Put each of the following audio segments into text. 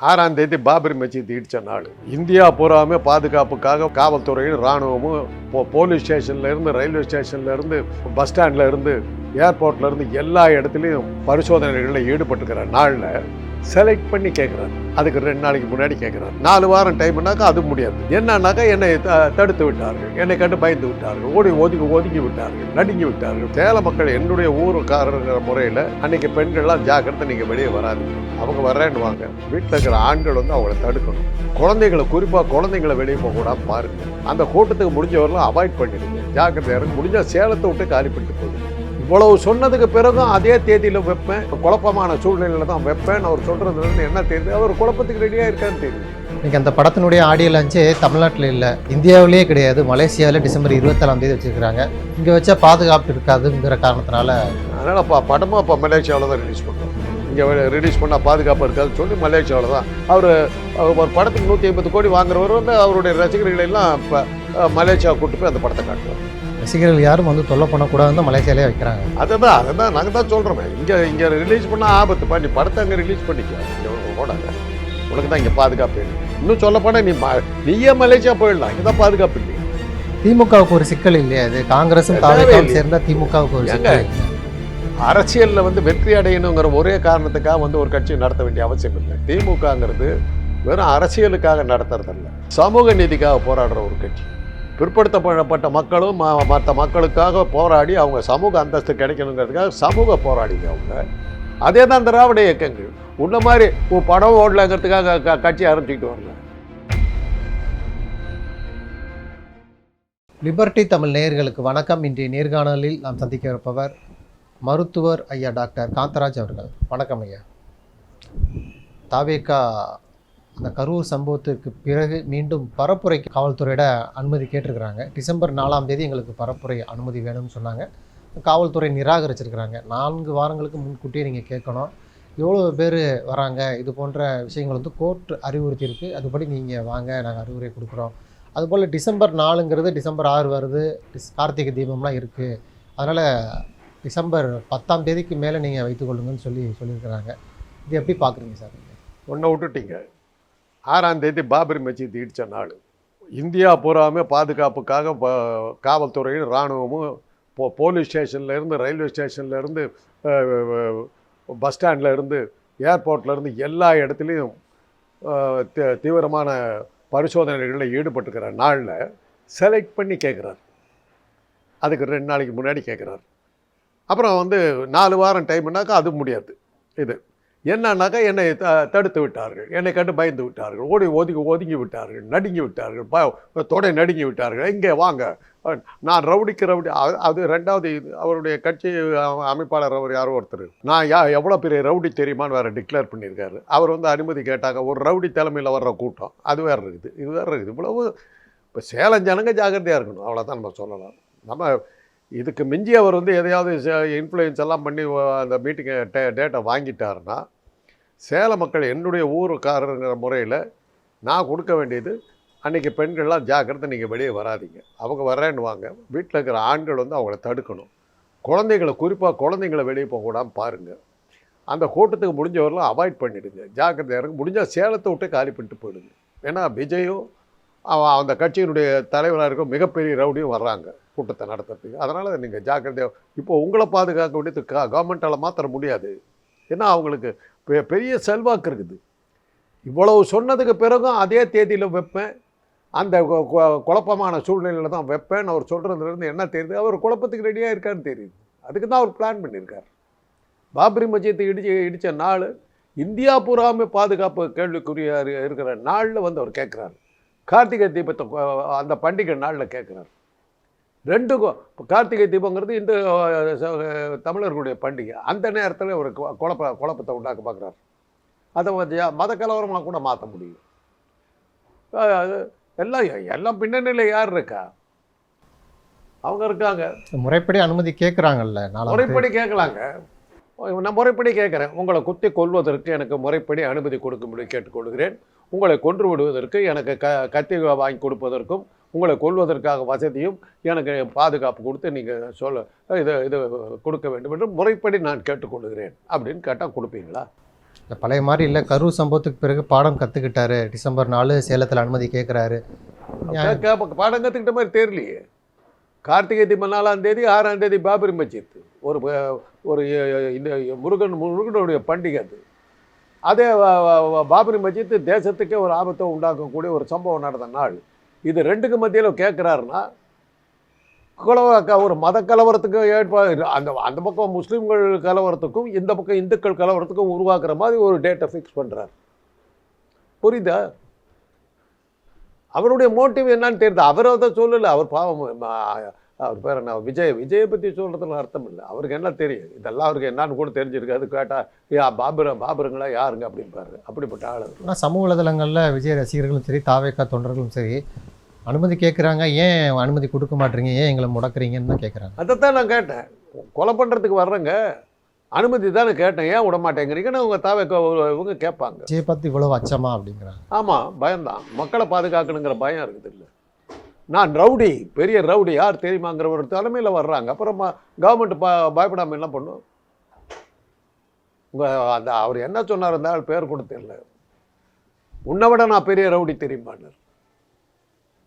ஆறாம் தேதி பாபரி மசீத் இடிச்ச நாள். இந்தியா பூராமே பாதுகாப்புக்காக காவல்துறையும் ராணுவமும் போ- போலீஸ் ஸ்டேஷன்ல இருந்து ரயில்வே ஸ்டேஷன்ல இருந்து பஸ் ஸ்டாண்ட்ல இருந்து ஏர்போர்ட்ல இருந்து எல்லா இடத்துலையும் பரிசோதனைகளில் ஈடுபட்டுக்கிற நாளில் செலக்ட் பண்ணி கேட்குறாரு அதுக்கு ரெண்டு நாளைக்கு முன்னாடி கேட்குறாரு நாலு வாரம் டைம்னாக்கா அது முடியாது. என்னன்னாக்கா என்னை த- தடுத்து விட்டார்கள். என்னை கண்டு பயந்து விட்டார்கள். ஓடி ஒதுக்கி ஒதுக்கி விட்டார்கள். நடுங்கி விட்டார்கள். சேல மக்கள் என்னுடைய ஊருக்காரங்கிற முறையில் அன்னைக்கு பெண்கள்லாம் ஜாக்கிரதை நீங்கள் வெளியே வராது. அவங்க வர்றேன்னு வாங்க. வீட்டில் இருக்கிற ஆண்கள் வந்து அவங்கள தடுக்கணும். குழந்தைகளை குறிப்பாக குழந்தைங்களை வெளியே போகக்கூடாது பாருங்கள் அந்த கூட்டத்துக்கு முடிஞ்சவரெல்லாம் அவாய்ட் பண்ணிடுங்க. ஜாக்கிரதை இறங்க முடிஞ்சால் சேலத்தை விட்டு காலி பண்ணிட்டு போகுது இவ்வளவு சொன்னதுக்கு பிறகும் அதே தேதியில் வைப்பேன். குழப்பமான சூழ்நிலையில தான் வைப்பேன். அவர் சொல்றதுல இருந்து என்ன தெரியுது? அவர் குழப்பத்துக்கு ரெடியாக இருக்கான்னு தெரியுது. இன்னைக்கு அந்த படத்தினுடைய ஆடியோ லான்ச்சு தமிழ்நாட்டில் இல்லை இந்தியாவிலேயே கிடையாது. மலேசியாவில் டிசம்பர் இருபத்தேழாம் தேதி வச்சிருக்காங்க இங்கே வச்சா பாதுகாப்பு இருக்காதுங்கிற காரணத்தினால அதனால் இப்போ படமும் இப்போ மலேசியாவில் தான் ரிலீஸ் பண்ணுறோம் இங்கே ரிலீஸ் பண்ணால் பாதுகாப்பு இருக்காதுன்னு சொல்லி மலேசியாவில் தான். அவர் ஒரு படத்துக்கு நூற்றி ஐம்பது கோடி வாங்குறவர் வந்து அவருடைய ரசிகர்களை எல்லாம் இப்போ மலேசியா கூட்டு போய் அந்த படத்தை காட்டுவார். ரசிகர்கள் யாரும் வந்து தொல்லை பண்ணக்கூடாதுன்னு மலேசியாலே வைக்கிறாங்க. அதுதான் அதுதான் நாங்கள் தான் சொல்கிறோமே இங்கே இங்கே ரிலீஸ் பண்ணால் ஆபத்து. பண்ணி படத்தை அங்கே ரிலீஸ் பண்ணிக்க. இங்கே ஓடாங்க உனக்கு தான் இங்கே பாதுகாப்பு இல்லை. இன்னும் சொல்லப்போனால் நீ ம- நீயே மலேசியா போயிடலாம். இங்கே தான் பாதுகாப்பு இல்லை திமுகவுக்கு ஒரு சிக்கல் இல்லையா இது காங்கிரஸும். தாவேக்காவும் சேர்ந்தா திமுகவுக்கு ஒரு சிக்கல். அரசியலில் வந்து வெற்றி அடையணுங்கிற ஒரே காரணத்துக்காக வந்து ஒரு கட்சியை நடத்த வேண்டிய அவசியம் இல்லை. திமுகங்கிறது வெறும் அரசியலுக்காக நடத்துறதல்ல. சமூக நீதிக்காக போராடுற ஒரு கட்சி. பிற்படுத்தப்பட்ட மக்களும் மற்ற மக்களுக்காக போராடி அவங்க சமூக அந்தஸ்து கிடைக்கணுங்கிறதுக்காக சமூக போராடிங்க அவங்க. அதே தான் திராவிட இயக்கங்கள். உன்ன மாதிரி படம் ஓடலங்கிறதுக்காக க- கட்சி ஆரம்பிச்சுக்கிட்டு வரல லிபர்டி தமிழ் நேயர்களுக்கு வணக்கம். இன்றைய நேர்காணலில் நாம் சந்திக்க இருப்பவர் மருத்துவர் ஐயா டாக்டர் காந்தராஜ் அவர்கள். வணக்கம் ஐயா. தாவேக்கா அந்த கரூர் சம்பவத்திற்கு பிறகு மீண்டும் பரப்புரைக்கு காவல்துறையிட அனுமதி கேட்டிருக்கிறாங்க. டிசம்பர் நாலாம் தேதி எங்களுக்கு பரப்புரை அனுமதி வேணும்னு சொன்னாங்க. காவல்துறை நிராகரிச்சிருக்கிறாங்க. நான்கு வாரங்களுக்கு முன்கூட்டியே நீங்கள் கேட்கணும். எவ்வளோ பேர் வராங்க? இது போன்ற விஷயங்கள் வந்து கோர்ட் அறிவுறுத்தியிருக்கு. அதுபடி நீங்கள் வாங்க நாங்கள் அறிவுரை கொடுக்குறோம். அதுபோல் டிசம்பர் நாலுங்கிறது டிசம்பர் ஆறு வருது. டிஸ் கார்த்திகை தீபம்லாம் இருக்குது அதனால் டிசம்பர் பத்தாம் தேதிக்கு மேலே நீங்கள் வைத்துக்கொள்ளுங்கன்னு சொல்லி சொல்லியிருக்கிறாங்க. இது எப்படி பார்க்குறீங்க சார் ஒன்றை விட்டுட்டீங்க. ஆறாம் தேதி பாபரி மசீத் இடித்த நாள். இந்தியா பூராமே பாதுகாப்புக்காக காவல்துறையும் இராணுவமும் போ போலீஸ் ஸ்டேஷன்லேருந்து ரயில்வே ஸ்டேஷன்லேருந்து பஸ் ஸ்டாண்ட்லேருந்து ஏர்போர்ட்லேருந்து எல்லா இடத்துலையும் தீவிரமான பரிசோதனைகளில் ஈடுபட்டுக்கிற நாளில் செலக்ட் பண்ணி கேட்குறார் அதுக்கு ரெண்டு நாளைக்கு முன்னாடி கேட்குறாரு அப்புறம் வந்து நாலு வாரம் டைம்னாக்கா அது முடியாது. இது. என்னன்னாக்கா என்னை த- தடுத்து விட்டார்கள். என்னை கண்டு பயந்து விட்டார்கள். ஓடி ஒதுங்கி ஒதுங்கி விட்டார்கள். நடுங்கி விட்டார்கள். ப தொடை நடுங்கி விட்டார்கள். இங்கே வாங்க. நான் ரவுடிக்கு ரவுடி அது- அது ரெண்டாவது அவருடைய கட்சி அமைப்பாளர் அவர் யாரோ ஒருத்தர். நான் யா எவ்வளோ பெரிய ரவுடி தெரியுமான்னு வேறு டிக்ளேர் பண்ணியிருக்காரு. அவர் வந்து அனுமதி கேட்டாங்க. ஒரு ரவுடி தலைமையில் வர்ற கூட்டம். அது வேறு இருக்குது. இது வேறு இருக்குது. இவ்வளவு இப்போ சேலம் ஜனங்க ஜாக்கிரதையாக இருக்கணும். அவ்வளோதான் நம்ம சொல்லலாம். நம்ம இதுக்கு மிஞ்சி அவர் வந்து எதையாவது இன்ஃப்ளூயன்ஸ் எல்லாம் பண்ணி அந்த மீட்டிங்கை டே டேட்டை வாங்கிட்டாருன்னா சேல மக்கள் என்னுடைய ஊருக்காரங்கிற முறையில் நான் கொடுக்க வேண்டியது அன்றைக்கி பெண்கள்லாம் ஜாக்கிரதை நீங்கள் வெளியே வராதீங்க. அவங்க வர்றேன்னு வாங்க வீட்டில் இருக்கிற ஆண்கள் வந்து அவங்கள தடுக்கணும். குழந்தைகளை குறிப்பாக குழந்தைங்களை வெளியே போகக்கூடாது பாருங்கள் அந்த கூட்டத்துக்கு முடிஞ்சவரெல்லாம் அவாய்ட் பண்ணிவிடுங்க ஜாக்கிரதை இறங்க முடிஞ்சால் சேலத்தை விட்டு காலி பண்ணிட்டு போயிடுங்க. ஏன்னா விஜயும் அவன் அந்த கட்சியினுடைய தலைவராக இருக்கும் மிகப்பெரிய ரவுடியும் வர்றாங்க. கூட்டத்தை நடத்துறதுக்கு. அதனால் நீங்கள் ஜாக்கிரதையாக இப்போ உங்களை பாதுகாக்க வேண்டியது க கவர்மெண்ட்டால் மாற்ற முடியாது. ஏன்னா அவங்களுக்கு பெ- பெரிய செல்வாக்கு இருக்குது. இவ்வளவு சொன்னதுக்கு பிறகும் அதே தேதியில் வைப்பேன். அந்த கொ- குழப்பமான சூழ்நிலையில் தான் வைப்பேன். அவர் சொல்கிறதுலேருந்து என்ன தெரியுது? அவர் குழப்பத்துக்கு ரெடியாக இருக்கான்னு தெரியுது. அதுக்கு தான் அவர் பிளான் பண்ணியிருக்கார். பாபரி மஜியத்தை இடிச்சு இடித்த நாள் இந்தியா பூராமே பாதுகாப்பு கேள்விக்குரியார் இருக்கிற நாளில் வந்து அவர் கேட்குறாரு கார்த்திகை தீபத்தை அந்த பண்டிகை நாளில் கேட்குறாரு ரெண்டு கொ- இப்ப கார்த்திகை தீபங்கிறது இந்த தமிழர்களுடைய பண்டிகை. அந்த நேரத்தில் ஒரு குழப்ப குழப்பத்தை உண்டாக்க பார்க்குறாரு. அதை வந்து மத கலவரமாக கூட மாற்ற முடியும். எல்லாம் எல்லாம் பின்னணியில் யார் இருக்கா? அவங்க இருக்காங்க. முறைப்படி அனுமதி கேட்குறாங்கல்ல. முறைப்படி கேட்கலாங்க நான் முறைப்படி கேட்குறேன் உங்களை குத்தி கொல்வதற்கு எனக்கு முறைப்படி அனுமதி கொடுக்கும்படி கேட்டுக்கொள்கிறேன். உங்களை கொன்று விடுவதற்கு எனக்கு க கத்தி வாங்கி கொடுப்பதற்கும் உங்களை கொல்வதற்காக வசதியும் எனக்கு பாதுகாப்பு கொடுத்து நீங்கள் சொல்ல இது இது கொடுக்க வேண்டும் என்று முறைப்படி நான் கேட்டுக்கொள்கிறேன். அப்படின்னு கேட்டால் கொடுப்பீங்களா? இந்த பழைய மாதிரி இல்லை. கரூர் சம்பவத்துக்கு பிறகு பாடம் கற்றுக்கிட்டாரு டிசம்பர் நாலு சேலத்தில் அனுமதி கேட்குறாரு பாடம் கற்றுக்கிட்ட மாதிரி தெரியலையே. கார்த்திகை தீபம் நாலாம் தேதி ஆறாம் தேதி பாபரி மஸ்ஜித். ஒரு ஒரு இந்த முருகன் முருகனுடைய பண்டிகை அது. அதே பாபரி மஸ்ஜித் தேசத்துக்கே ஒரு ஆபத்தை உண்டாக்கக்கூடிய ஒரு சம்பவம் நடந்த நாள். இது ரெண்டுக்கு மத்தியில் கேட்குறாருன்னா குலவ ஒரு மத கலவரத்துக்கு ஏற்பாடு அந்த அந்த பக்கம் முஸ்லீம்கள் கலவரத்துக்கும் இந்த பக்கம் இந்துக்கள் கலவரத்துக்கும் உருவாக்குற மாதிரி ஒரு டேட்டை ஃபிக்ஸ் பண்ணுறாரு புரியுதா? அவருடைய மோட்டிவ் என்னன்னு தெரியுது? அவர் அதை சொல்லலை. அவர் பாவம் அவர் பேர் என்ன? விஜய். விஜயை பற்றி சொல்கிறதுல அர்த்தம் இல்லை. அவருக்கு என்ன தெரியும்? இதெல்லாம் அவருக்கு என்னன்னு கூட தெரிஞ்சிருக்காது. கேட்டால் யா பாபுர பாபருங்களா யாருங்க? அப்படிம்பாரு. அப்படிப்பட்ட ஆள். ஆனால் சமூக வலைதளங்களில் விஜய் ரசிகர்களும் சரி தாவேக்கா தொண்டர்களும் சரி அனுமதி கேட்குறாங்க ஏன் அனுமதி கொடுக்க மாட்டீங்க ஏன் எங்களை முடக்குறீங்கன்னு தான் கேட்குறாங்க அதைத்தான் நான் கேட்டேன். கொலை பண்ணுறதுக்கு வர்றேங்க அனுமதி தானே கேட்டேன். ஏன் விட மாட்டேங்கிறீங்கன்னு அவங்க தாவே இவங்க கேட்பாங்க. விஜய் பார்த்து இவ்வளவு அச்சமா அப்படிங்கிறாங்க. ஆமாம் பயம்தான். மக்களை பாதுகாக்கணுங்கிற பயம் இருக்குது இல்லை. நான் ரவுடி பெரிய ரவுடி. யார் தெரியுமாங்கிற ஒரு தலைமையில் வர்றாங்க. அப்புறமா கவர்மெண்ட் ப பயப்படாமல் என்ன பண்ணும். உங்கள் அந்த அவர் என்ன சொன்னார் ஆள் பேர் கூட தெரியல. உன்னை விட நான் பெரிய ரவுடி தெரியுமான்னார்.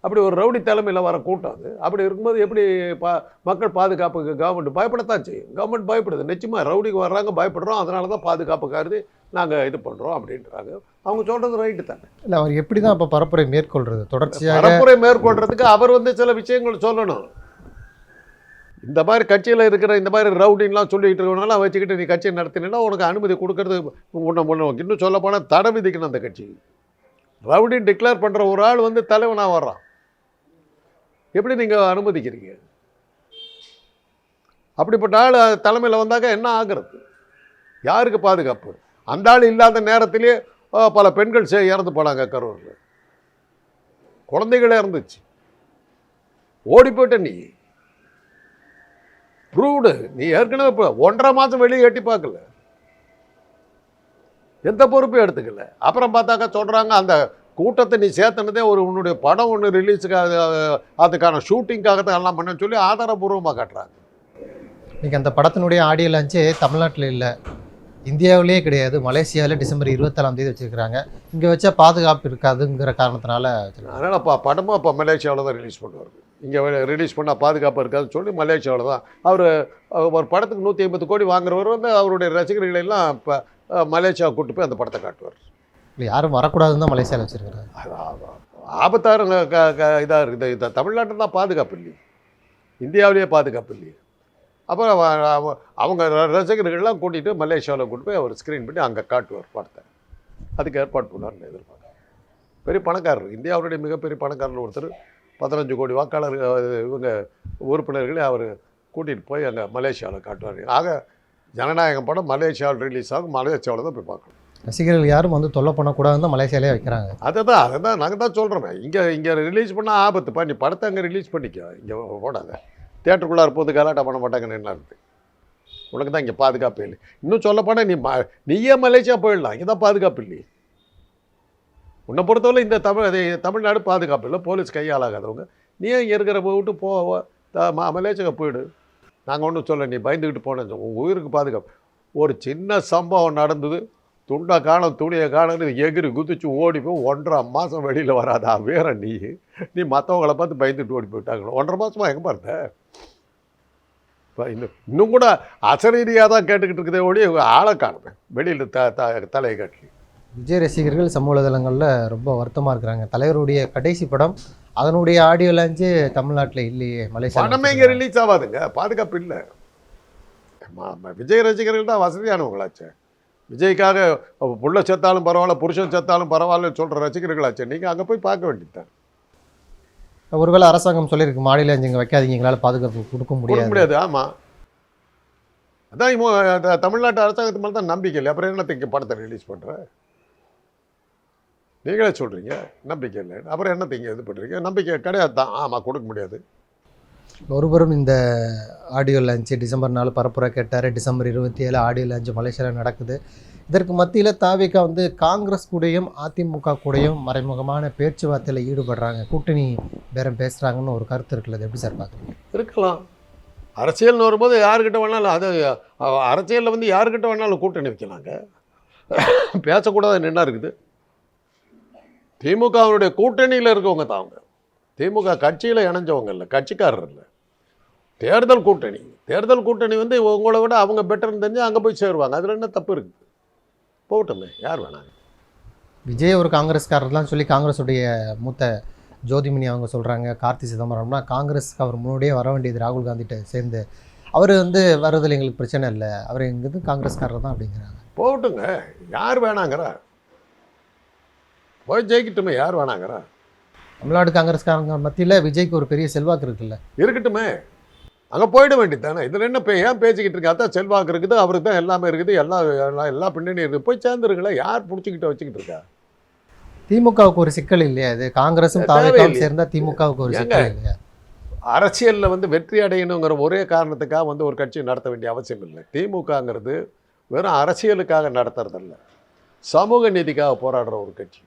அப்படி ஒரு ரவுடி தலைமையில் வர கூட்டம் அது. அப்படி இருக்கும்போது எப்படி பா மக்கள் பாதுகாப்புக்கு கவர்மெண்ட் பயப்படத்தான் செய்யும். கவர்மெண்ட் பயப்படுது. நிச்சயமாக ரவுடிக்கு வர்றாங்க பயப்படுறோம். அதனால தான் பாதுகாப்பு கருதி. நாங்கள் இது பண்ணுறோம் அப்படின்றாங்க. அவங்க சொல்கிறது ரைட்டு தானே. இல்லை அவர் எப்படி தான் அப்போ பரப்புரை மேற்கொள்றது? தொடர்ச்சியாக பரப்புரை மேற்கொள்றதுக்கு அவர் வந்து சில விஷயங்கள் சொல்லணும். இந்த மாதிரி கட்சியில் இருக்கிற இந்த மாதிரி ரவுடின்லாம் சொல்லிட்டு இருக்கவனெல்லாம் வச்சுக்கிட்டு நீ கட்சியை நடத்தினா உனக்கு அனுமதி கொடுக்கறது உன்னை முன்ன. இன்னும் சொல்ல போனால் தடை விதிக்கணும் அந்த கட்சி. ரவுடின்னு டிக்ளேர் பண்ணுற ஒரு ஆள் வந்து தலைவனாக வர்றான். எப்படி நீங்கள் அனுமதிக்கிறீங்க? அப்படிப்பட்ட ஆள் தலைமையில் வந்தாக்க என்ன ஆகிறது? யாருக்கு பாதுகாப்பு? அந்த ஆள் இல்லாத நேரத்திலே பல பெண்கள் சே- இறந்து போனாங்க கரூரில். குழந்தைகளே இருந்துச்சு ஓடி போயிட்ட நீ. ப்ரூவ்டு நீ ஏற்கனவே இப்போ ஒன்றரை மாதம் வெளியே எட்டி பார்க்கல. எந்த பொறுப்பையும் எடுத்துக்கல. அப்புறம் பார்த்தாக்கா சொல்கிறாங்க அந்த கூட்டத்தை நீ சேர்த்தனதே ஒரு உன்னுடைய படம் ஒன்று ரிலீஸுக்காக அதுக்கான ஷூட்டிங்காகத்தான் எல்லாம் பண்ண சொல்லி ஆதாரபூர்வமாக காட்டுறாங்க. இன்னைக்கு அந்த படத்தினுடைய ஆடியோ லான்ச்சே தமிழ்நாட்டில் இல்லை. இந்தியாவிலேயே கிடையாது. மலேசியாவில் டிசம்பர் இருபத்தேழாம் தேதி வச்சிருக்கிறாங்க. இங்கே வச்சா பாதுகாப்பு இருக்காதுங்கிற காரணத்தினால. அதனால் இப்போ படமும் அப்போ மலேசியாவில் தான் ரிலீஸ் பண்ணுவார். இங்கே ரிலீஸ் பண்ணால் பாதுகாப்பு இருக்காதுன்னு சொல்லி மலேசியாவில் தான். அவர் ஒரு படத்துக்கு நூற்றி ஐம்பது கோடி வாங்குறவர் வந்து அவருடைய ரசிகர்களை எல்லாம் இப்போ மலேசியா கூட்டு போய் அந்த படத்தை காட்டுவார். இல்லை யாரும் வரக்கூடாதுன்னு தான் மலேசியாவில் வச்சிருக்கிறாங்க ஆபத்தாருங்க க க இதாக இருக்குது இந்த தமிழ்நாட்டில் தான் பாதுகாப்பு இல்லையே. இந்தியாவிலேயே பாதுகாப்பு இல்லையே. அப்புறம் அவங்க ரசிகர்கள்லாம் கூட்டிகிட்டு மலேசியாவில் கூட்டு போய் அவர் ஸ்க்ரீன் பண்ணி அங்கே காட்டுவார் படத்தை. அதுக்கு ஏற்பாடு பண்ணார்னு எதிர்பார்க்குறேன் பெரிய பணக்காரர். இந்தியாவுடைய மிகப்பெரிய பணக்காரர் ஒருத்தர். பதினஞ்சு கோடி வாக்காளர்கள் இவங்க உறுப்பினர்களே அவர் கூட்டிகிட்டு போய் அங்கே மலேசியாவில் காட்டுவார். ஆக ஜனநாயகம் படம் மலேசியாவில் ரிலீஸ் ஆகும். மலேசியாவில் தான் போய் பார்க்கணும். ரசிகர்கள் யாரும் வந்து தொல்லை பண்ணக்கூடாதுன்னு தான் மலேசியாலே வைக்கிறாங்க. அதை தான் அதை தான் நாங்கள் தான் சொல்கிறோமே இங்கே இங்கே ரிலீஸ் பண்ணால் ஆபத்துப்பா நீ படத்தை அங்கே ரிலீஸ் பண்ணிக்க. இங்கே போடாத தேட்டருக்குள்ளார போது கலாட்டா பண்ண மாட்டாங்கன்னு என்ன உனக்கு தான் இங்கே பாதுகாப்பு இல்லை. இன்னும் சொல்லப்போனால் நீ ம நீயே மலேசியா போயிடலாம். இங்கே தான் பாதுகாப்பு இல்லையே. உன்னை பொறுத்தவரை இந்த தமிழ் தமிழ்நாடு பாதுகாப்பு இல்லை. போலீஸ் கையாளாகாதவங்க. நீ இங்கே இருக்கிற விட்டு போ த- ம- மலேசியா போயிடு. நாங்கள் ஒன்றும் சொல்ல நீ பயந்துக்கிட்டு போனேன் உங்கள் உயிருக்கு பாதுகாப்பு. ஒரு சின்ன சம்பவம் நடந்தது. துண்டை காணும் துணியை காணும்னு எகிரி குதிச்சு ஓடி போய் ஒன்றரை மாதம் வெளியில் வராதா? வேற நீ. நீ மற்றவங்கள பார்த்து பயந்துட்டு ஓடி போயிட்டாங்களோ. ஒன்றரை மாதமாக எங்கே பார்த்த இப்போ இன்னும் இன்னும் கூட அசரீதியாக தான் கேட்டுக்கிட்டு இருக்குதே ஒழிய ஆளை காணுமே. வெளியில் த த தலையை கட்டி. விஜய் ரசிகர்கள் சமூக வலைதளங்களில் ரொம்ப வருத்தமாக இருக்கிறாங்க. தலைவருடைய கடைசி படம் அதனுடைய ஆடியோ லான்ச்சு தமிழ்நாட்டில் இல்லையே மலேசியா பணமே இங்கே ரிலீஸ் ஆகாதுங்க. பாதுகாப்பு இல்லை. விஜய் ரசிகர்கள் தான் வசதியானவங்களாச்சே. விஜய்க்காக புள்ள செத்தாலும் பரவாயில்ல புருஷன் செத்தாலும் பரவாயில்லன்னு சொல்கிற ரசிகர்களாச்சே நீங்கள் அங்கே போய் பார்க்க வேண்டியதுதான். ஒருவேளை அரசாங்கம் சொல்லியிருக்கு மாடியில் இங்கே வைக்காதீங்க எங்களால் பாதுகாப்பு கொடுக்க முடியாது. முடியாது ஆமாம் அதான் இப்போ தமிழ்நாட்டு அரசாங்கத்து மேலே தான் நம்பிக்கை இல்லை. அப்புறம் என்னத்துக்கு படத்தை ரிலீஸ் பண்ணுற நீங்களே சொல்கிறீங்க நம்பிக்கை இல்லை அப்புறம் என்னத்துக்கு இது பண்ணுறீங்க நம்பிக்கை கிடையாது தான் ஆமாம் கொடுக்க முடியாது. ஒருவரும் இந்த ஆடியோ லான்ச்சு டிசம்பர் நாலு பரப்புரை கேட்டார். டிசம்பர் இருபத்தி ஏழு ஆடியோ லான்ச்சு மலேசியாவில் நடக்குது. இதற்கு மத்தியில் தாவிகா வந்து காங்கிரஸ் கூடயும் அதிமுக கூடயும் மறைமுகமான பேச்சுவார்த்தையில் ஈடுபடுறாங்க. கூட்டணி பேரம் பேசுகிறாங்கன்னு ஒரு கருத்து இருக்குல்ல எப்படி சார் பார்க்குறீங்க? இருக்கலாம். அரசியல்னு வரும்போது யாருக்கிட்ட வேணாலும் அது அரசியலில் வந்து யாருக்கிட்ட வேணாலும் கூட்டணி வைக்கலாங்க. பேசக்கூடாது என்ன இருக்குது. திமுகவுடைய கூட்டணியில் இருக்கவங்க தான் அவங்க. திமுக கட்சியில் இணைஞ்சவங்க இல்லை. கட்சிக்காரர் இல்லை. தேர்தல் கூட்டணி. தேர்தல் கூட்டணி வந்து உங்களை விட அவங்க பெட்டர்னு தெரிஞ்சு அங்கே போய் சேருவாங்க. அதில் என்ன தப்பு இருக்குது போகட்டுமே. யார் வேணாங்க? விஜய் ஒரு காங்கிரஸ்காரர் தான் சொல்லி காங்கிரஸுடைய மூத்த ஜோதிமணி அவங்க சொல்கிறாங்க கார்த்தி சிதம்பரம்னா காங்கிரஸ்க்கு அவர் முன்னாடியே வர வேண்டியது ராகுல் காந்திகிட்ட சேர்ந்து. அவர் வந்து வர்றதில் எங்களுக்கு பிரச்சனை இல்லை. அவர் எங்கிறது காங்கிரஸ்காரர் தான் அப்படிங்கிறாங்க. போகட்டுங்க. யார் வேணாங்கிறா? போய் ஜெயிக்கட்டுமே. யார் வேணாங்கிறா? தமிழ்நாடு காங்கிரஸ்காரங்க மத்தியில் விஜய்க்கு ஒரு பெரிய செல்வாக்கு இருக்குல்ல. இருக்கட்டுமே. அங்கே போயிட வேண்டியது தானே? இதில் என்ன பே ஏன் பேசிக்கிட்டு இருக்கா? அதான் செல்வாக்கு இருக்குது அவருக்கு தான் எல்லாமே இருக்குது எல்லா எல்லா எல்லா பின்னணியும் இருக்குது. போய் சேர்ந்துருங்களேன் யார் பிடிச்சிக்கிட்டு வச்சுக்கிட்டு இருக்கா? திமுகவுக்கு ஒரு சிக்கல் இல்லையா இது? காங்கிரஸும் தாவேக்காவும். சேர்ந்தா திமுகவுக்கு ஒரு? சிக்கல் இல்லையா? அரசியலில் வந்து வெற்றி அடையணுங்கிற ஒரே காரணத்துக்காக வந்து ஒரு கட்சி நடத்த வேண்டிய அவசியம் இல்லை. திமுகங்கிறது வெறும் அரசியலுக்காக நடத்துறதில்ல. சமூக நீதிக்காக போராடுற ஒரு கட்சி.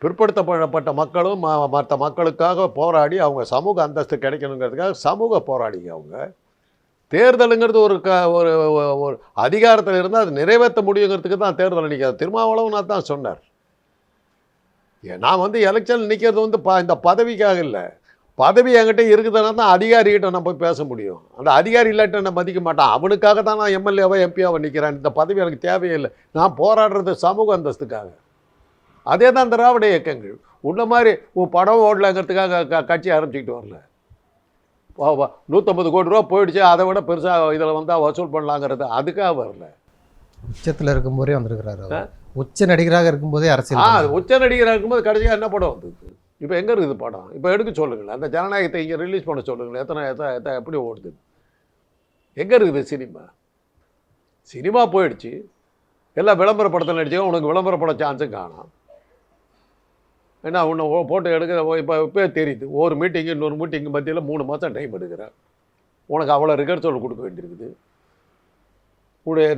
பிற்படுத்தப்பட்ட மக்களும் ம- மற்ற மக்களுக்காக போராடி அவங்க சமூக அந்தஸ்து கிடைக்கணுங்கிறதுக்காக சமூக போராடிங்க அவங்க. தேர்தலுங்கிறது ஒரு க ஒரு ஒரு- அதிகாரத்தில் இருந்தால் அது நிறைவேற்ற முடியுங்கிறதுக்கு தான் தேர்தல் நிற்காது நான் தான் சொன்னார். நான் வந்து எலெக்ஷன் நிற்கிறது வந்து ப இந்த பதவிக்காக இல்லை. பதவி என்கிட்ட இருக்குதுன்னா தான் அதிகாரிகிட்ட நான் போய் பேச முடியும். அந்த அதிகாரி இல்லாட்ட நான் மதிக்க மாட்டான். அவனுக்காக தான் நான் எம்எல்ஏவோ எம்பியாவோ நிற்கிறேன். இந்த பதவி எனக்கு தேவையில்லை நான் போராடுறது சமூக அந்தஸ்துக்காக. அதே தான் திராவிட இயக்கங்கள். உள்ள மாதிரி உன் படம் ஓடலங்கிறதுக்காக க- கட்சி ஆரம்பிச்சுக்கிட்டு வரல. நூற்றம்பது கோடி ரூபா போயிடுச்சு அதை விட பெருசாக இதில் வந்தால் வசூல் பண்ணலாங்கிறது அதுக்காக வரல. உச்சத்தில் இருக்கும்போதே வந்திருக்கிறாரு. உச்ச நடிகராக இருக்கும்போதே ஆ அரசியல் அது உச்ச நடிகராக இருக்கும்போது கடைசியாக என்ன படம் வந்தது? இப்போ எங்கே இருக்குது படம்? இப்போ எடுக்க சொல்லுங்களேன். அந்த ஜனநாயகத்தை இங்கே ரிலீஸ் பண்ண சொல்லுங்களேன். எத்தனை எத்தனை எத்தனை எப்படி ஓடுது? எங்கே இருக்குது சினிமா? சினிமா போயிடுச்சு. எல்லாம் விளம்பர படத்தில் நடிச்சா உனக்கு விளம்பரப்பட சான்ஸும் காணாம். ஏன்னா உன்னை ஓ- எடுக்கிற இப்போ இப்போ தெரியுது. ஒரு மீட்டிங்கு இன்னொரு மீட்டிங்கு மத்தியில் மூணு மாதம் டைம் எடுக்கிறேன் உனக்கு அவ்வளோ ரிகர்சல் கொடுக்க வேண்டியிருக்குது. உடைய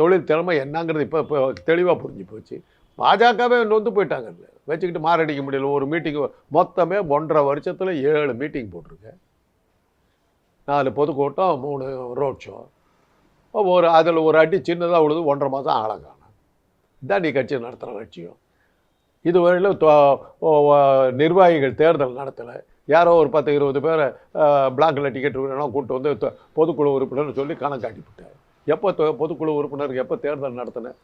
தொழில் திறமை என்னங்கிறது இப்போ இப்போ தெளிவாக புரிஞ்சு போச்சு. பாஜகவே நொந்து போயிட்டாங்கல்ல வச்சுக்கிட்டு மாரடிக்க முடியல. ஒரு மீட்டிங் மொத்தமே ஒன்றரை வருஷத்தில் ஏழு மீட்டிங் போட்டிருக்கேன் நாலு பொதுக்கூட்டம் மூணு ரோட் ஷோ ஒரு அதில் ஒரு அடி சின்னதாக உழுது ஒன்றரை மாதம் ஆளை காணும் இதான் நீ கட்சி நடத்துகிற லட்சியம். இதுவரையிலும் தொ- நிர்வாகிகள் தேர்தல் நடத்தலை. யாரோ ஒரு பத்து இருபது பேரை பிளாக்கில் டிக்கெட் வேணும் கூப்பிட்டு வந்து பொதுக்குழு உறுப்பினர் சொல்லி கணக்காட்டி விட்டார். எப்போ பொதுக்குழு உறுப்பினருக்கு எப்போ தேர்தல் நடத்தினேன்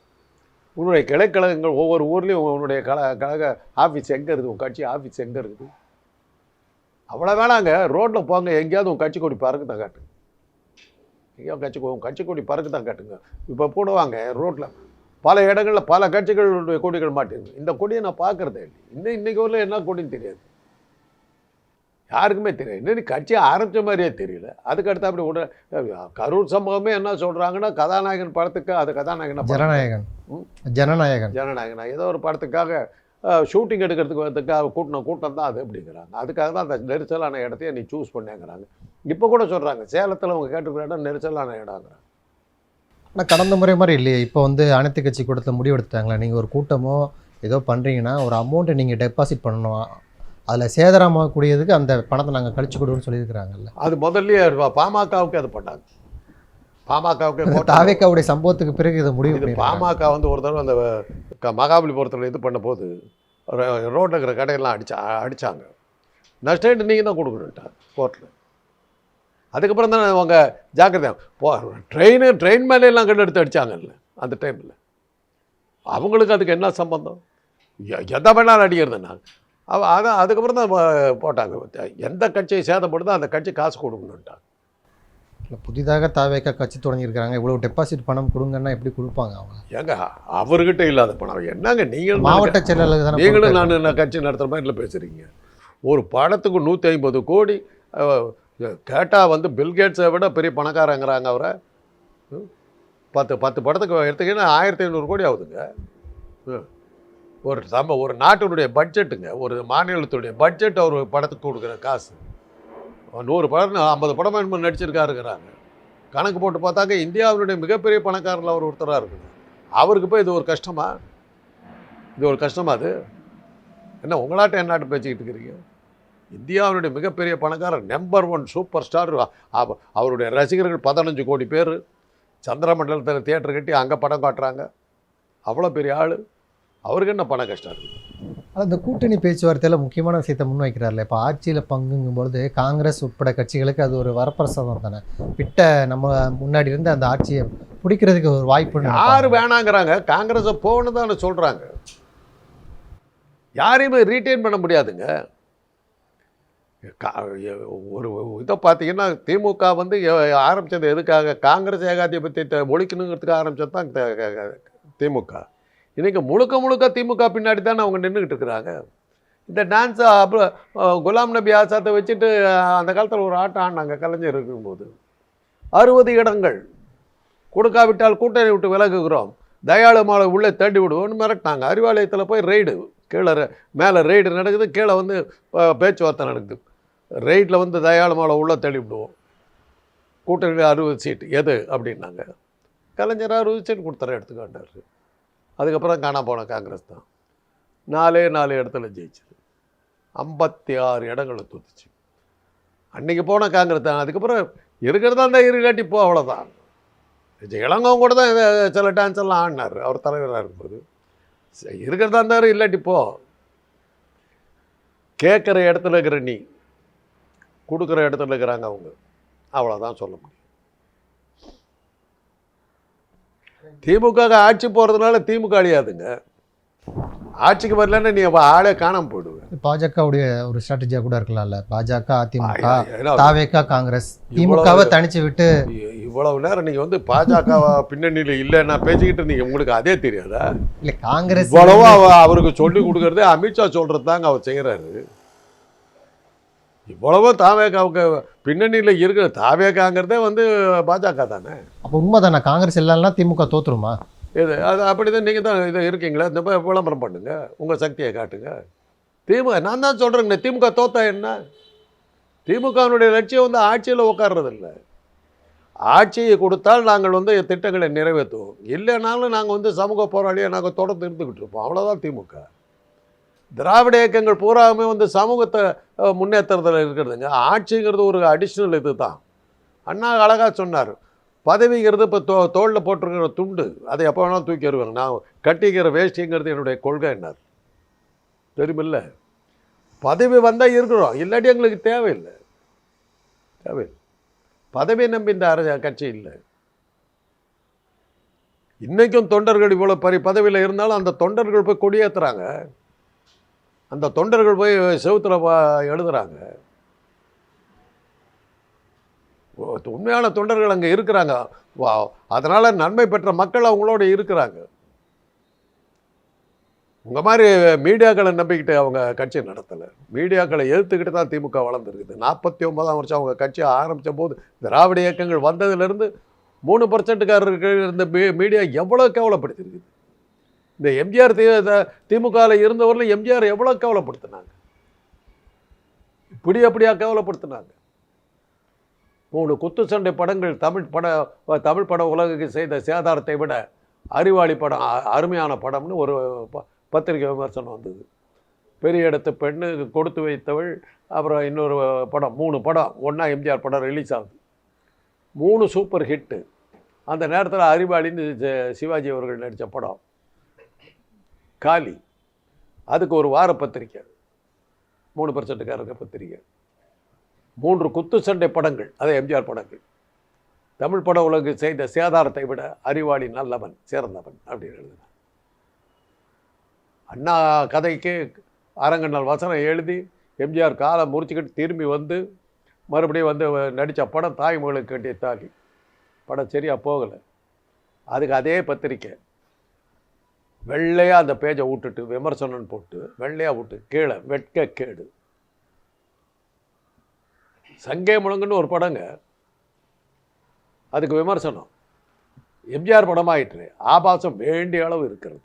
உன்னுடைய கிளைக்கழகங்கள் ஒவ்வொரு ஊர்லேயும் உன்னுடைய கல கழக ஆஃபீஸ் எங்கே இருக்குது? உன் கட்சி ஆஃபீஸ் எங்கே இருக்குது? அவ்வளோ வேணாங்க. ரோட்டில் போங்க. எங்கேயாவது உன் கட்சி கொடி பறக்கு தான் காட்டுங்க. எங்கேயாவது கட்சி உன் கட்சி கொடி பறக்கு தான் காட்டுங்க. இப்போ போடுவாங்க ரோட்டில் பல இடங்களில் பல கட்சிகளுடைய கொடிகள் மாட்டிருக்கு. இந்த கொடியை நான் பார்க்குறதே இல்லை. இன்னும் இன்னைக்கு ஊரில் என்ன கொடின்னு தெரியாது. யாருக்குமே தெரியாது. இன்னும் கட்சி ஆரம்பித்த மாதிரியே தெரியல. அதுக்கு அடுத்து அப்படி உட கரூர் சம்பவமே என்ன சொல்கிறாங்கன்னா கதாநாயகன் படத்துக்கு அது கதாநாயகன் ஜனநாயகன். ஜனநாயகன். ஜனநாயகன்? ஏதோ ஒரு படத்துக்காக ஷூட்டிங் எடுக்கிறதுக்கு வரதுக்காக கூட்டின கூட்டம் தான் அது அப்படிங்கிறாங்க. அதுக்காக தான் அந்த நெரிசலான இடத்தையே நீ சூஸ் பண்ணேங்கிறாங்க இப்போ கூட சொல்கிறாங்க சேலத்தில் அவங்க கேட்டுக்கிற இடம் நெரிசலான இடங்கிறாங்க ஆனால் கடந்த முறை மாதிரி இல்லையே. இப்போ வந்து அனைத்து கட்சி கூட்டத்தில் முடிவெடுத்தாங்களா நீங்கள் ஒரு கூட்டமோ ஏதோ பண்ணுறீங்கன்னா ஒரு அமௌண்ட்டை நீங்கள் டெபாசிட் பண்ணணும். அதில் சேதாரமாகக்கூடியதுக்கு அந்த பணத்தை நாங்கள் கழிச்சு கொடுன்னு சொல்லியிருக்கிறாங்கல்ல. அது முதல்லயே பாமகவுக்கு அது பண்ணாங்க பாமகவுக்கு தாவேக்காவுடைய சம்பவத்துக்கு பிறகு இதை முடிவு. பாமக வந்து ஒரு தடவை அந்த மகாபலிபுரத்தில் இது பண்ண போது ரோட்டில் இருக்கிற கடையெல்லாம் அடிச்சா அடித்தாங்க நஷ்டம் நீங்கள் தான் கொடுக்கணுன்ட்டாங்க கோர்ட்டில் அதுக்கப்புறம் தான் அவங்க ஜாக்கிரதை போ ட்ரெயின் ட்ரெயின் மேலே எல்லாம் கண்டு எடுத்து அடித்தாங்கல்ல அந்த டைமில் அவங்களுக்கு அதுக்கு என்ன சம்பந்தம்? எதை வேணாலும் அடிக்கிறதுனா அவ அதான் அதுக்கப்புறம் தான் போட்டாங்க. எந்த கட்சியை சேதப்படுதோ அந்த கட்சி காசு கொடுக்கணுன்ட்டாங்க இல்ல, புதிதாக தாவேக்கா கட்சி தொடங்கியிருக்காங்க இவ்வளோ டெபாசிட் பணம் கொடுங்கன்னா எப்படி கொடுப்பாங்க அவங்க? ஏங்க அவர்கிட்ட இல்லாத பணம். என்னங்க நீங்கள் மாவட்ட செயலாளருக்கு தானே நீங்களும் நான் கட்சி நடத்துகிற மாதிரி இல்லை பேசுகிறீங்க ஒரு படத்துக்கு நூற்றி ஐம்பது கோடி கேட்டால் வந்து பில்கேட்ஸை விட பெரிய பணக்காரங்கிறாங்க அவரை. ம். பத்து பத்து படத்துக்கு எடுத்துக்கினா ஆயிரத்தி ஐநூறு கோடி ஆகுதுங்க. ம். ஒரு சம ஒரு நாட்டினுடைய பட்ஜெட்டுங்க ஒரு மாநிலத்துடைய பட்ஜெட் அவர் படத்துக்கு கொடுக்குற காசு. நூறு படம் ஐம்பது படம் என்பது நடிச்சிருக்காருங்கிறாங்க. கணக்கு போட்டு பார்த்தாக்க இந்தியாவினுடைய மிகப்பெரிய பணக்காரர்கள் அவர் ஒருத்தராக இருக்குது அவருக்கு போய் இது ஒரு கஷ்டமா? இது ஒரு கஷ்டமா அது? என்ன உங்களாட்ட என்னாட்டு பேச்சுக்கிட்டு இருக்கிறீங்க? இந்தியாவினுடைய மிகப்பெரிய பணக்காரர் நம்பர் ஒன் சூப்பர் ஸ்டார் அவருடைய ரசிகர்கள் பதினஞ்சு கோடி பேர். சந்திரமண்டலத்தில் தியேட்டர் கட்டி அங்கே படம் காட்டுறாங்க. அவ்வளோ பெரிய ஆள். அவருக்கு என்ன பண கஷ்டம் இருக்குது ஆனால் இந்த கூட்டணி பேச்சுவார்த்தையில் முக்கியமான விஷயத்தை முன்வைக்கிறார்ல. இப்போ ஆட்சியில் பங்குங்கும் பொழுது காங்கிரஸ் உட்பட கட்சிகளுக்கு அது ஒரு வரப்பிரசாதம் தானே. பிட்ட நம்ம முன்னாடி இருந்து அந்த ஆட்சியை பிடிக்கிறதுக்கு ஒரு வாய்ப்பு யார் வேணாங்கிறாங்க. காங்கிரஸை போகணும் தானே சொல்கிறாங்க யாரையுமே ரீட்டைன் பண்ண முடியாதுங்க. ஒரு இதை பார்த்தீங்கன்னா திமுக வந்து ஆரம்பித்தது ஆரம்பிச்சது எதுக்காக? காங்கிரஸ் ஏகாதிபத்தியத்தை ஒழிக்கணுங்கிறதுக்கு ஆரம்பித்தது தான் திமுக. இன்றைக்கி முழுக்க முழுக்க திமுக பின்னாடி தானே அவங்க நின்றுக்கிட்டு இருக்கிறாங்க. இந்த டான்ஸை அப்புறம் குலாம் நபி ஆசாத்தை வச்சுட்டு அந்த காலத்தில் ஒரு ஆட்டம் ஆடினாங்க கலைஞர் இருக்கும்போது. அறுபது இடங்கள். கொடுக்காவிட்டால் கூட்டணி விட்டு விலகுகிறோம். தயாளமாலை உள்ளே தேடி விடுவோம்னு மிரட்டினாங்க. அறிவாலயத்தில் போய் ரெய்டு கீழே மேலே ரெய்டு நடக்குது. கீழே வந்து பேச்சுவார்த்தை நடக்குது. ரைட்டில் வந்து தயாளமாலை உள்ளே தள்ளி விடுவோம். கூட்டணியில் அறுபது சீட்டு எது? அப்படின்னாங்க. கலைஞர் அறுபது சீட்டு கொடுத்துற எடுத்துக்காட்டார். அதுக்கப்புறம் காணாம போன காங்கிரஸ் தான். நாலே நாலு இடத்துல ஜெயிச்சது. ஐம்பத்தி ஆறு இடங்களை தூத்துச்சு. அன்றைக்கி போன காங்கிரஸ் தான். அதுக்கப்புறம் இருக்கிறதா இருந்தால் இருக்காட்டி போ அவ்வளோதான் இளங்கவும் கூட தான் சில டான்ஸ் எல்லாம் ஆடினார். அவர் தலைவராக இருக்கும்போது. சரி, இருக்கிறதா இருந்தார் இல்லாட்டி போ. கேட்குற இடத்துல இருக்கிற நீ. கொடுக்குற இடத்துல இருக்கிறாங்க அவங்க. அவ்வளோதான் சொல்ல முடியும். திமுக ஆட்சி போகிறதுனால திமுக அழியாதுங்க. ஆட்சிக்கு வரலன்னா நீ அப்ப ஆளே காணாம போயிடுவேன் பாஜகவுடைய ஒரு ஸ்ட்ராட்டஜியாக கூட இருக்கலாம்ல. பாஜக அதிமுக தாவேகா காங்கிரஸ் திமுகவை தனிச்சு விட்டு இவ்வளவு நேரம் நீங்க வந்து பாஜக பின்னணியில் இல்லைன்னா பேசிக்கிட்டு நீங்க உங்களுக்கு அதே தெரியாதா? இல்ல காங்கிரஸ் இவ்வளவோ அவ- அவருக்கு சொல்லி கொடுக்கறதே அமித்ஷா சொல்றது தாங்க அவர் செய்கிறாரு இவ்வளவோ தாவேகாவுக்கு பின்னணியில் இருக்கிற தாவேகாங்கிறதே வந்து பாஜக தானே? அப்போ உண்மைதானே? காங்கிரஸ் இல்லைன்னா திமுக தோத்துருமா? இது அது அப்படி தான் நீங்கள் தான் இது இருக்கீங்களா இந்த விளம்பரம் பண்ணுங்க உங்கள் சக்தியை காட்டுங்க. திமுக நான் தான் சொல்கிறேங்க திமுக தோத்தா என்ன? திமுகவினுடைய லட்சியம் வந்து ஆட்சியில் உட்கார்றதில்ல ஆட்சியை கொடுத்தால் நாங்கள் வந்து திட்டங்களை நிறைவேற்றுவோம். இல்லைனாலும் நாங்கள் வந்து சமூக போராளியை நாங்கள் தொடர்ந்து இருந்துக்கிட்டு இருப்போம். அவ்வளோதான் திமுக. திராவிட இயக்கங்கள் பூராமே வந்து சமூகத்தை முன்னேற்றத்தில் இருக்கிறதுங்க. ஆட்சிங்கிறது ஒரு அடிஷ்னல் இது தான் அண்ணா அழகாக சொன்னார் பதவிங்கிறது இப்போ தோ தோளில் போட்டிருக்கிற துண்டு அதை எப்போ வேணாலும் தூக்கி வருவாங்க. நான் கட்டிக்கிற வேஷ்டிங்கிறது என்னுடைய கொள்கை என்ன தெரியுமில்ல? பதவி வந்தால் இருக்கிறோம். இல்லாட்டி எங்களுக்கு தேவையில்லை. தேவையில்லை. பதவியை நம்பி இந்த அரச கட்சி இல்லை. இன்றைக்கும் தொண்டர்கள் இவ்வளோ பரி பதவியில் இருந்தாலும் அந்த தொண்டர்கள் போய் கொடியேற்றுறாங்க அந்த தொண்டர்கள் போய் செவுத்துல எழுதுகிறாங்க ஓ, உண்மையான தொண்டர்கள் அங்கே இருக்கிறாங்க. வா அதனால் நன்மை பெற்ற மக்கள் அவங்களோட இருக்கிறாங்க. உங்கள் மாதிரி மீடியாக்களை நம்பிக்கிட்டு அவங்க கட்சி நடத்தலை. மீடியாக்களை எதிர்த்துக்கிட்டு தான் திமுக வளர்ந்துருக்குது. நாற்பத்தி ஒன்பதாம் வருஷம் அவங்க கட்சி ஆரம்பித்த போது திராவிட இயக்கங்கள் வந்ததுலேருந்து மூணு பர்சன்ட்டுக்காரர்கள் இருந்த மீ மீடியா எவ்வளோ கேவலப்படுத்திருக்குது இந்த எம்ஜிஆர் தி திமுகவில் இருந்தவரில் எம்ஜிஆர் எவ்வளோ கேவலப்படுத்தினாங்க? இப்படி அப்படியா கேவலப்படுத்தினாங்க? மூணு குத்து சண்டை படங்கள் தமிழ் பட தமிழ் பட உலகுக்கு செய்த சேதாரத்தை விட அறிவாளி படம் அ- அருமையான படம்னு ஒரு ப- பத்திரிகை விமர்சனம் வந்தது. பெரிய இடத்து பெண்ணு கொடுத்து வைத்தவள் அப்புறம் இன்னொரு படம் மூணு படம் ஒன்றா எம்ஜிஆர் படம் ரிலீஸ் ஆகுது. மூணு சூப்பர் ஹிட்டு அந்த நேரத்தில் அறிவாளின்னு சிவாஜி அவர்கள் நடித்த படம். காளி அதுக்கு ஒரு வார பத்திரிக்கை. மூணு பர்சன்ட்டுக்காரங்க பத்திரிக்கை. மூன்று குத்து சண்டை படங்கள். அது எம்ஜிஆர் படங்கள். தமிழ் பட உலகு செய்த சேதாரத்தை விட அறிவாளி நல்லவன் சிறந்தவன் அப்படின்னு எழுதினான் அண்ணா கதைக்கு அரங்கண்ணல் வசனம் எழுதி எம்ஜிஆர் காலை முறிச்சுக்கிட்டு திரும்பி வந்து மறுபடியும் வந்து நடித்த படம் தாய்மகளுக்கு கட்டிய தாலி படம் சரியாக போகலை. அதுக்கு அதே பத்திரிக்கை. வெள்ளையாக அந்த பேஜை விட்டுட்டு விமர்சனம் போட்டு வெள்ளையாக விட்டு கீழே வெட்க கேடு. சங்கே முழங்குன்னு ஒரு படங்க. அதுக்கு விமர்சனம். எம்ஜிஆர் படமாயிற்று ஆபாசம் வேண்டிய அளவு இருக்கிறது.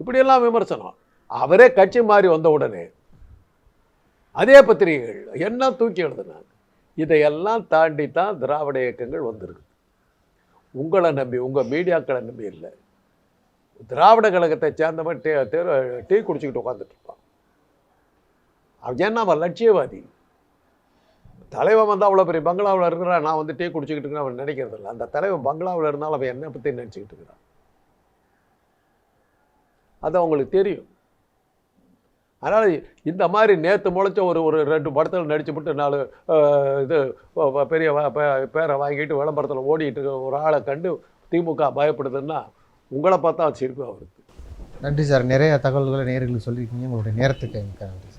இப்படியெல்லாம் விமர்சனம். அவரே கட்சி மாறி வந்த உடனே அதே பத்திரிகைகள் என்ன தூக்கி எழுதுனாங்க? இதையெல்லாம் தாண்டி தான் திராவிட இயக்கங்கள் வந்திருக்கு. உங்களை நம்பி உங்கள் மீடியாக்களை நம்பி இல்லை. திராவிட கழகத்தை சேர்ந்தவன் டீ தெரு டீ குடிச்சிக்கிட்டு உட்காந்துட்டு இருப்பான். அவன் ஏன்னா அவன் லட்சியவாதி? தலைவன் வந்து அவ்வளோ பெரிய பங்களாவில் இருக்கிறான் நான் வந்து டீ குடிச்சிக்கிட்டு இருக்கேன் அவன் நினைக்கிறது இல்லை. அந்த தலைவன் பங்களாவில் இருந்தாலும் அவன் என்னை பற்றி நினச்சிக்கிட்டு இருக்கிறான். அது அவங்களுக்கு தெரியும். அதனால் இந்த மாதிரி நேற்று முளைச்ச ஒரு ஒரு ரெண்டு படத்தில் நடிச்சுவிட்டு நாலு இது பெரிய பே- பேரை வாங்கிட்டு விளம்பரத்தில் ஓடிட்டு ஒரு ஆளை கண்டு திமுக பயப்படுதுன்னா உங்களை பார்த்தா வச்சுருக்கோம் அவருக்கு நன்றி சார். நிறைய தகவல்களை நேர்களுக்கு சொல்லியிருக்கீங்க. உங்களுடைய நேரத்துக்கு மிக்க நன்றி